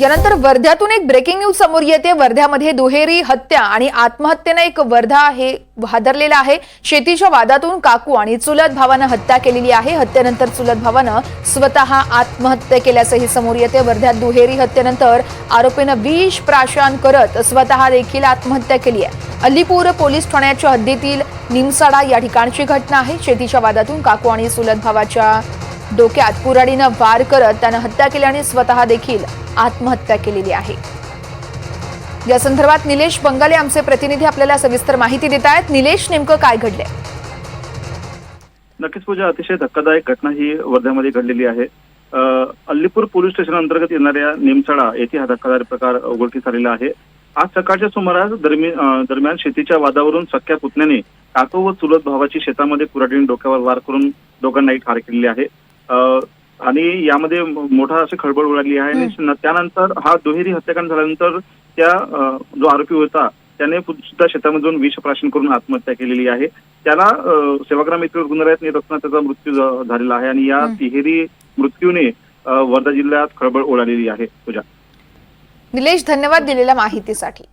यानंतर वर्ध्यातून एक breaking news समोर येते. वर्ध्यामध्ये दुहेरी हत्या आणि आत्महत्येनं एक वर्धा हे हादरलेला आहे. शेतीच्या वादातून काकू आणि चुलत भावानं हत्या केलेली आहे. हत्येनंतर चुलत भावानं स्वतः आत्महत्या केल्याचंही समोर येते. वर्ध्यात दुहेरी हत्येनंतर आरोपीनं विष प्राशन करत स्वतः देखील आत्महत्या केली आहे. अल्लीपूर पोलीस ठाण्याच्या हद्दीतील निमसाडा या ठिकाणची घटना आहे. शेतीच्या वादातून काकू आणि चुलत भावाच्या डोक्यात कुराडीनं वार करत त्यानं हत्या केली आणि स्वतः देखील आत्महत्या केलेली आहे. या संदर्भात निलेश बंगाले आमचे प्रतिनिधी आपल्याला सविस्तर माहिती देत आहेत. निलेश नेमकं काय घडलंय? नक्कीच पूजा अतिशय धक्कादायक घटना ही वर्ध्यामध्ये घडलेली आहे. अल्लीपूर पोलीस स्टेशन अंतर्गत येणाऱ्या निमसडा येथे हा धक्कादायक प्रकार उघडकीस आलेला आहे. आज सकाळच्या सुमारास दरम्यान दरम्यान शेतीच्या वादावरून सख्या पुतण्याने काको व चुलत भावाची शेतामध्ये कुऱ्हाडीने डोक्यावर वार करून दोघांनाही ठार केलेली आहे. आणि यामध्ये मोठा अशी खळबळ उडाली आहे आणि त्यानंतर हा दुहेरी हत्याकांड झाल्यानंतर त्या जो आरोपी होता त्याने सुद्धा शेतामध्ये जाऊन विष प्राशन करून आत्महत्या केलेली आहे. त्याला सेवाग्राम येथील रुग्णालयात नेत असताना त्याचा मृत्यू झालेला आहे आणि या. तिहेरी मृत्यूने वर्धा जिल्ह्यात खळबळ उडालेली आहे. पूजा. निलेश धन्यवाद दिलेल्या माहितीसाठी.